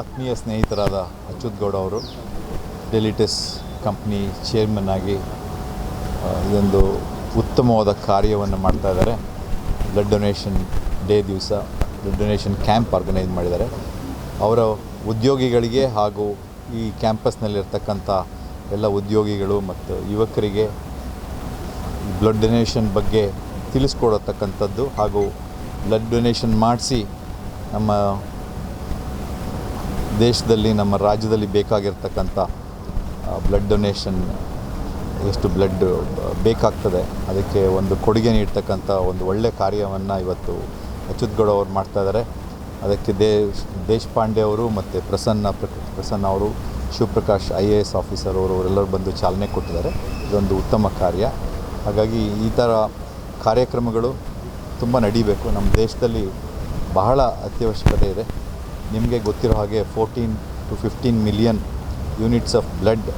ಆತ್ಮೀಯ ಸ್ನೇಹಿತರಾದ ಅಚ್ಯುತ್ ಗೌಡ ಅವರು, ಡೆಲಿಟಸ್ company chairman ಆಗಿ ಇದೊಂದು ಉತ್ತಮವಾದ ಕಾರ್ಯವನ್ನು ಮಾಡ್ತಾ ಇದ್ದಾರೆ. ಬ್ಲಡ್ ಡೊನೇಷನ್ ಡೇ ದಿವಸ, ಬ್ಲಡ್ ಡೊನೇಷನ್ ಕ್ಯಾಂಪ್ ಆರ್ಗನೈಸ್ ಮಾಡಿದ್ದಾರೆ. ಅವರ ಉದ್ಯೋಗಿಗಳಿಗೆ ಹಾಗೂ ಈ ಕ್ಯಾಂಪಸ್ನಲ್ಲಿರ್ತಕ್ಕಂಥ ಎಲ್ಲ ಉದ್ಯೋಗಿಗಳು ಮತ್ತು ಯುವಕರಿಗೆ ಬ್ಲಡ್ ಡೊನೇಷನ್ ಬಗ್ಗೆ ತಿಳಿಸ್ಕೊಡತಕ್ಕಂಥದ್ದು ಹಾಗೂ ಬ್ಲಡ್ ಡೊನೇಷನ್ ಮಾಡಿಸಿ ನಮ್ಮ ದೇಶದಲ್ಲಿ, ನಮ್ಮ ರಾಜ್ಯದಲ್ಲಿ ಬೇಕಾಗಿರ್ತಕ್ಕಂಥ ಬ್ಲಡ್ ಡೊನೇಷನ್ ಎಷ್ಟು ಬ್ಲಡ್ ಬೇಕಾಗ್ತದೆ. ಅದಕ್ಕೆ ಒಂದು ಕೊಡುಗೆ ನೀಡ್ತಕ್ಕಂಥ ಒಂದು ಒಳ್ಳೆಯ ಕಾರ್ಯವನ್ನು ಇವತ್ತು ಅಚ್ಯುತ್ ಗೌಡ ಅವರು ಮಾಡ್ತಾ ಇದ್ದಾರೆ ಅದಕ್ಕೆ ದೇಶ್ ದೇಶಪಾಂಡೆ ಅವರು ಮತ್ತು ಪ್ರಸನ್ನ ಪ್ರಸನ್ನ ಅವರು, Shivaprakash I A S officer ಅವರು, ಅವರೆಲ್ಲರೂ ಬಂದು ಚಾಲನೆ ಕೊಟ್ಟಿದ್ದಾರೆ. ಇದೊಂದು ಉತ್ತಮ ಕಾರ್ಯ. ಹಾಗಾಗಿ ಈ ಥರ ಕಾರ್ಯಕ್ರಮಗಳು ತುಂಬ ನಡೀಬೇಕು. ನಮ್ಮ ದೇಶದಲ್ಲಿ ಬಹಳ ಅತ್ಯವಶ್ಯಕತೆ ಇದೆ. ನಿಮಗೆ ಗೊತ್ತಿರೋ ಹಾಗೆ fourteen to fifteen million units of blood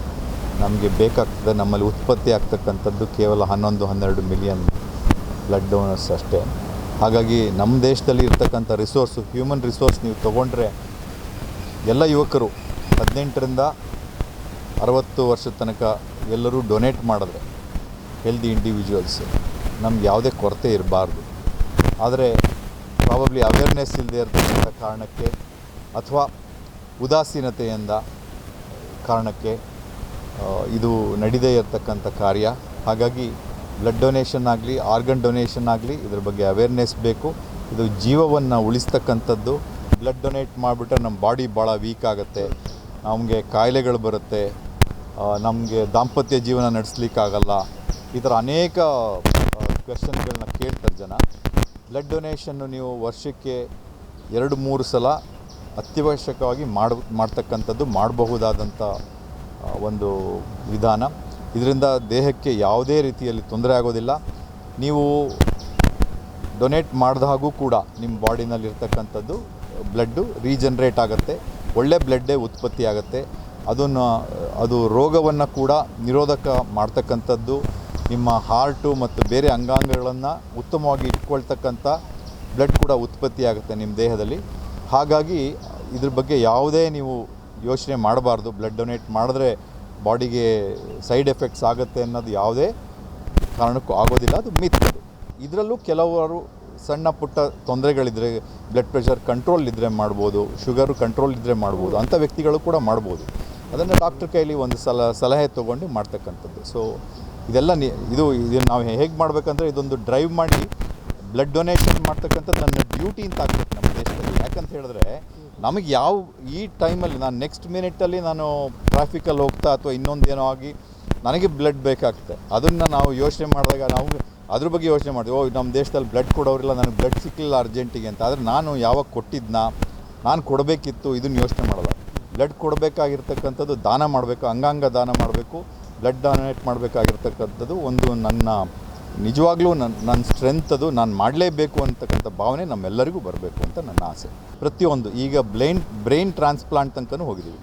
ನಮಗೆ ಬೇಕಾಗ್ತದೆ, ನಮ್ಮಲ್ಲಿ ಉತ್ಪತ್ತಿ ಆಗ್ತಕ್ಕಂಥದ್ದು ಕೇವಲ ಹನ್ನೊಂದು, ಹನ್ನೆರಡು ಮಿಲಿಯನ್ ಬ್ಲಡ್ ಡೋನರ್ಸ್ ಅಷ್ಟೇ. ಹಾಗಾಗಿ ನಮ್ಮ ದೇಶದಲ್ಲಿ ಇರ್ತಕ್ಕಂಥ ರಿಸೋರ್ಸು ಹ್ಯೂಮನ್ ರಿಸೋರ್ಸ್ ನೀವು ತೊಗೊಂಡ್ರೆ ಎಲ್ಲ ಯುವಕರು ಹದಿನೆಂಟರಿಂದ ಅರವತ್ತು ವರ್ಷದ ತನಕ ಎಲ್ಲರೂ ಡೊನೇಟ್ ಮಾಡಿದ್ರೆ ಹೆಲ್ದಿ ಇಂಡಿವಿಜುವಲ್ಸ್ ನಮ್ಗೆ ಯಾವುದೇ ಕೊರತೆ ಇರಬಾರ್ದು. ಆದರೆ ಪ್ರಾಬಬ್ಲಿ ಅವೇರ್ನೆಸ್ ಇಲ್ಲದೆ ಇರತಕ್ಕಂಥ ಕಾರಣಕ್ಕೆ ಅಥವಾ ಉದಾಸೀನತೆಯಿಂದ ಕಾರಣಕ್ಕೆ ಇದು ನಡೀದೇ ಇರತಕ್ಕಂಥ ಕಾರ್ಯ. ಹಾಗಾಗಿ ಬ್ಲಡ್ ಡೊನೇಷನ್ ಆಗಲಿ ಆರ್ಗನ್ ಡೊನೇಷನ್ ಆಗಲಿ ಇದ್ರ ಬಗ್ಗೆ ಅವೇರ್ನೆಸ್ ಬೇಕು. ಇದು ಜೀವವನ್ನು ಉಳಿಸ್ತಕ್ಕಂಥದ್ದು. ಬ್ಲಡ್ ಡೊನೇಟ್ ಮಾಡಿಬಿಟ್ರೆ ನಮ್ಮ ಬಾಡಿ ಭಾಳ ವೀಕ್ ಆಗುತ್ತೆ. ನಮಗೆ ಕಾಯಿಲೆಗಳು ಬರುತ್ತೆ. ನಮಗೆ ದಾಂಪತ್ಯ ಜೀವನ ನಡೆಸ್ಲಿಕ್ಕಾಗಲ್ಲ. ಈ ಥರ ಅನೇಕ ಕ್ವೆಶನ್ಗಳನ್ನ ಕೇಳ್ತಾರೆ ಜನ. ಬ್ಲಡ್ ಡೊನೇಷನ್ನು ನೀವು ವರ್ಷಕ್ಕೆ ಎರಡು ಮೂರು ಸಲ ಅತ್ಯವಶ್ಯಕವಾಗಿ ಮಾಡ, ಮಾಡ್ತಕ್ಕಂಥದ್ದು ಮಾಡಬಹುದಾದಂಥ ಒಂದು ವಿಧಾನ. ಇದರಿಂದ ದೇಹಕ್ಕೆ ಯಾವುದೇ ರೀತಿಯಲ್ಲಿ ತೊಂದರೆ ಆಗೋದಿಲ್ಲ. ನೀವು ಡೊನೇಟ್ ಮಾಡಿದಾಗೂ ಕೂಡ ನಿಮ್ಮ ಬಾಡಿನಲ್ಲಿರ್ತಕ್ಕಂಥದ್ದು, ಬ್ಲಡ್ಡು ರೀಜನ್ರೇಟ್ ಆಗುತ್ತೆ. ಒಳ್ಳೆ ಬ್ಲಡ್ಡೇ ಉತ್ಪತ್ತಿ ಆಗುತ್ತೆ. ಅದನ್ನು, ಅದು ರೋಗವನ್ನು ಕೂಡ ನಿರೋಧಕ ಮಾಡ್ತಕ್ಕಂಥದ್ದು, ನಿಮ್ಮ ಹಾರ್ಟು ಮತ್ತು ಬೇರೆ ಅಂಗಾಂಗಗಳನ್ನು ಉತ್ತಮವಾಗಿ ಇಟ್ಕೊಳ್ತಕ್ಕಂಥ ಬ್ಲಡ್ ಕೂಡ ಉತ್ಪತ್ತಿ ಆಗುತ್ತೆ ನಿಮ್ಮ ದೇಹದಲ್ಲಿ. ಹಾಗಾಗಿ ಇದ್ರ ಬಗ್ಗೆ ಯಾವುದೇ ನೀವು ಯೋಚನೆ ಮಾಡಬಾರ್ದು. ಬ್ಲಡ್ ಡೊನೇಟ್ ಮಾಡಿದ್ರೆ ಬಾಡಿಗೆ ಸೈಡ್ ಎಫೆಕ್ಟ್ಸ್ ಆಗುತ್ತೆ ಅನ್ನೋದು ಯಾವುದೇ ಕಾರಣಕ್ಕೂ ಆಗೋದಿಲ್ಲ. ಅದು ಮಿತ್ ಇದರಲ್ಲೂ ಕೆಲವರು ಸಣ್ಣ ಪುಟ್ಟ ತೊಂದರೆಗಳಿದ್ದರೆ ಬ್ಲಡ್ ಪ್ರೆಷರ್ ಕಂಟ್ರೋಲ್ ಇದ್ದರೆ ಮಾಡ್ಬೋದು ಶುಗರು ಕಂಟ್ರೋಲ್ ಇದ್ದರೆ ಮಾಡ್ಬೋದು, ಅಂಥ ವ್ಯಕ್ತಿಗಳು ಕೂಡ ಮಾಡ್ಬೋದು. ಅದನ್ನು ಡಾಕ್ಟ್ರ್ ಕೈಲಿ ಒಂದು ಸಲ, ಸಲಹೆ ತೊಗೊಂಡು ಮಾಡ್ತಕ್ಕಂಥದ್ದು. ಸೊ ಇದೆಲ್ಲ ನಿ, ಇದು, ಇದನ್ನು ನಾವು ಹೇಗೆ ಮಾಡಬೇಕಂದ್ರೆ ಇದೊಂದು ಡ್ರೈವ್ ಮಾಡಿ ಬ್ಲಡ್ ಡೊನೇಷನ್ ಮಾಡ್ತಕ್ಕಂಥದ್ದು ನನ್ನ ಡ್ಯೂಟಿ ಅಂತ ಆಗ್ತದೆ ನಮ್ಮ ದೇಶದಲ್ಲಿ. ಯಾಕಂತ ಹೇಳಿದ್ರೆ, ನಮಗೆ ಯಾವ, ಈ ಟೈಮಲ್ಲಿ ನಾನು ನೆಕ್ಸ್ಟ್ ಮಿನಿಟಲ್ಲಿ ನಾನು ಟ್ರಾಫಿಕಲ್ಲಿ ಹೋಗ್ತಾ ಅಥವಾ ಇನ್ನೊಂದೇನೋ ಆಗಿ ನನಗೆ ಬ್ಲಡ್ ಬೇಕಾಗ್ತದೆ. ಅದನ್ನು ನಾವು ಯೋಚನೆ ಮಾಡಿದಾಗ ನಾವು ಅದ್ರ ಬಗ್ಗೆ ಯೋಚನೆ ಮಾಡಿದ್ವಿ ಓ ನಮ್ಮ ದೇಶದಲ್ಲಿ ಬ್ಲಡ್ ಕೊಡೋರಿಲ್ಲ ನನಗೆ ಬ್ಲಡ್ ಸಿಕ್ಕಲಿಲ್ಲ ಅರ್ಜೆಂಟಿಗೆ ಅಂತ. ಆದರೆ ನಾನು ಯಾವಾಗ ಕೊಟ್ಟಿದ್ನ, ನಾನು ಕೊಡಬೇಕಿತ್ತು, ಇದನ್ನು ಯೋಚನೆ ಮಾಡಲ್ಲ. ಬ್ಲಡ್ ಕೊಡಬೇಕಾಗಿರ್ತಕ್ಕಂಥದ್ದು ದಾನ ಮಾಡಬೇಕು, ಅಂಗಾಂಗ ದಾನ ಮಾಡಬೇಕು ಬ್ಲಡ್ ಡೊನೇಟ್ ಮಾಡಬೇಕಾಗಿರ್ತಕ್ಕಂಥದ್ದು ಒಂದು ನನ್ನ ನಿಜವಾಗ್ಲೂ ನನ್ನ ನನ್ನ ಸ್ಟ್ರೆಂತ್ ಅದು ನಾನು ಮಾಡಲೇಬೇಕು ಅಂತಕ್ಕಂಥ ಭಾವನೆ ನಮ್ಮೆಲ್ಲರಿಗೂ ಬರಬೇಕು ಅಂತ ನನ್ನ ಆಸೆ. ಪ್ರತಿಯೊಂದು, ಈಗ ಬ್ಲೈನ್, ಬ್ರೈನ್ ಟ್ರಾನ್ಸ್ಪ್ಲಾಂಟ್ ತನಕನೂ ಹೋಗಿದ್ದೀವಿ.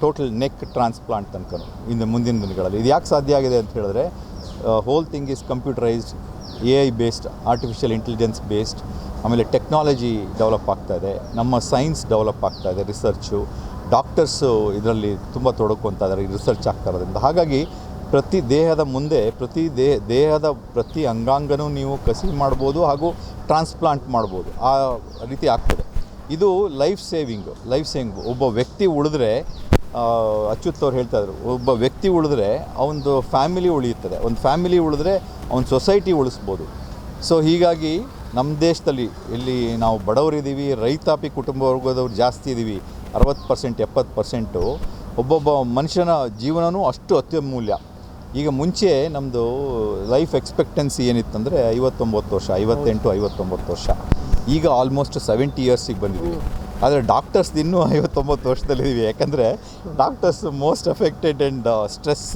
ಟೋಟಲ್ ನೆಕ್ ಟ್ರಾನ್ಸ್ಪ್ಲಾಂಟ್ ತನಕನೂ ಇನ್ನು ಮುಂದಿನ ದಿನಗಳಲ್ಲಿ. ಇದು ಯಾಕೆ ಸಾಧ್ಯ ಆಗಿದೆ ಅಂತ ಹೇಳಿದ್ರೆ whole thing is computerised A I based artificial intelligence based ಆಮೇಲೆ ಟೆಕ್ನಾಲಜಿ ಡೆವಲಪ್ ಆಗ್ತಾ ಇದೆ, ನಮ್ಮ ಸೈನ್ಸ್ ಡೆವಲಪ್ ಆಗ್ತಾ ಇದೆ ರಿಸರ್ಚು ಡಾಕ್ಟರ್ಸು ಇದರಲ್ಲಿ ತುಂಬ ತೊಡಕೊಂತ ಇದ್ದಾರೆ ರಿಸರ್ಚ್ ಆಗ್ತಾ ಇರೋದ್ರಿಂದ. ಹಾಗಾಗಿ ಪ್ರತಿ ದೇಹದ ಮುಂದೆ, ಪ್ರತಿ ದೇಹ ದೇಹದ ಪ್ರತಿ ಅಂಗಾಂಗನೂ ನೀವು ಕಸಿ ಮಾಡ್ಬೋದು ಹಾಗೂ ಟ್ರಾನ್ಸ್ಪ್ಲಾಂಟ್ ಮಾಡ್ಬೋದು. ಆ ರೀತಿ ಆಗ್ತದೆ. ಇದು ಲೈಫ್ ಸೇವಿಂಗು, ಲೈಫ್ ಸೇವಿಂಗ್. ಒಬ್ಬ ವ್ಯಕ್ತಿ ಉಳಿದ್ರೆ ಅಚ್ಯುತ್ ಅವ್ರು ಹೇಳ್ತಾ ಇದ್ರು, ಒಬ್ಬ ವ್ಯಕ್ತಿ ಉಳಿದ್ರೆ ಅವನದು ಫ್ಯಾಮಿಲಿ ಉಳಿಯುತ್ತದೆ. ಒಂದು ಫ್ಯಾಮಿಲಿ ಉಳಿದ್ರೆ ಅವನ ಸೊಸೈಟಿ ಉಳಿಸ್ಬೋದು. ಸೊ, ಹೀಗಾಗಿ ನಮ್ಮ ದೇಶದಲ್ಲಿ ಇಲ್ಲಿ ನಾವು ಬಡವರಿದ್ದೀವಿ, ರೈತಾಪಿ ಕುಟುಂಬ ವರ್ಗದವ್ರು ಜಾಸ್ತಿ ಇದ್ದೀವಿ ಅರವತ್ತು ಪರ್ಸೆಂಟ್, ಎಪ್ಪತ್ತು ಪರ್ಸೆಂಟು, ಒಬ್ಬೊಬ್ಬ ಮನುಷ್ಯನ ಜೀವನವೂ ಅಷ್ಟು ಅತ್ಯಮೂಲ್ಯ. ಈಗ ಮುಂಚೆ ನಮ್ಮದು ಲೈಫ್ ಎಕ್ಸ್ಪೆಕ್ಟೆನ್ಸಿ ಏನಿತ್ತಂದರೆ ಐವತ್ತೊಂಬತ್ತು ವರ್ಷ, ಐವತ್ತೆಂಟು, ಐವತ್ತೊಂಬತ್ತು ವರ್ಷ. ಈಗ ಆಲ್ಮೋಸ್ಟ್ ಸೆವೆಂಟಿ ಇಯರ್ಸಿಗೆ ಬಂದಿದ್ದೀವಿ ಆದರೆ ಡಾಕ್ಟರ್ಸ್ ಇನ್ನೂ ಐವತ್ತೊಂಬತ್ತು ವರ್ಷದಲ್ಲಿದ್ದೀವಿ ಯಾಕಂದರೆ doctors most affected and stress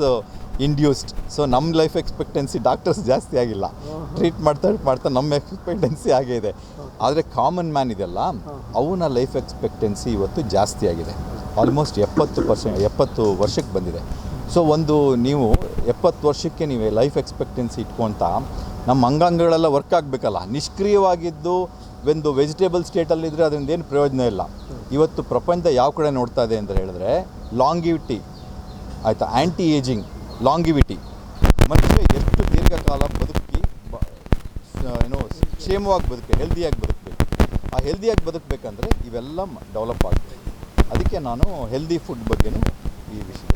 induced so ನಮ್ಮ ಲೈಫ್ ಎಕ್ಸ್ಪೆಕ್ಟೆನ್ಸಿ ಡಾಕ್ಟರ್ಸ್ ಜಾಸ್ತಿ ಆಗಿಲ್ಲ. ಟ್ರೀಟ್ ಮಾಡ್ತಾ ಮಾಡ್ತಾ ನಮ್ಮ ಎಕ್ಸ್ಪೆಕ್ಟೆನ್ಸಿ ಆಗೇ ಇದೆ. ಆದರೆ ಕಾಮನ್ ಮ್ಯಾನ್ ಇದೆಯಲ್ಲ, ಅವನ ಲೈಫ್ ಎಕ್ಸ್ಪೆಕ್ಟೆನ್ಸಿ ಇವತ್ತು ಜಾಸ್ತಿ ಆಗಿದೆ. ಆಲ್ಮೋಸ್ಟ್ ಎಪ್ಪತ್ತು ಪರ್ಸೆಂಟ್ ಎಪ್ಪತ್ತು ವರ್ಷಕ್ಕೆ ಬಂದಿದೆ. ಸೊ ಒಂದು ನೀವು ಎಪ್ಪತ್ತು ವರ್ಷಕ್ಕೆ ನೀವೇ ಲೈಫ್ ಎಕ್ಸ್ಪೆಕ್ಟೆನ್ಸಿ ಇಟ್ಕೊತ ನಮ್ಮ ಅಂಗಾಂಗಗಳೆಲ್ಲ ವರ್ಕ್ ಆಗಬೇಕಲ್ಲ. ನಿಷ್ಕ್ರಿಯವಾಗಿದ್ದು ಒಂದು ವೆಜಿಟೇಬಲ್ ಸ್ಟೇಟಲ್ಲಿದ್ದರೆ ಅದರಿಂದ ಏನು ಪ್ರಯೋಜನ ಇಲ್ಲ. ಇವತ್ತು ಪ್ರಪಂಚ ಯಾವ ಕಡೆ ನೋಡ್ತಾ ಇದೆ ಅಂತ ಹೇಳಿದ್ರೆ ಲಾಂಗಿವಿಟಿ ಆಯಿತಾ? ಆ್ಯಂಟಿ ಏಜಿಂಗ್ ಲಾಂಗಿವಿಟಿ ಮನುಷ್ಯ ಎಷ್ಟು ದೀರ್ಘಕಾಲ ಬದುಕಿ ಏನು, ಕ್ಷೇಮವಾಗಿ ಬದುಕಿ ಹೆಲ್ದಿಯಾಗಿ ಬದುಕಬೇಕು. ಆ ಹೆಲ್ದಿಯಾಗಿ ಬದುಕಬೇಕಂದ್ರೆ ಇವೆಲ್ಲ ಡೆವಲಪ್ ಆಗುತ್ತೆ ಅದಕ್ಕೆ ನಾನು ಹೆಲ್ದಿ ಫುಡ್ ಬಗ್ಗೆನೂ ಈ ವಿಷಯ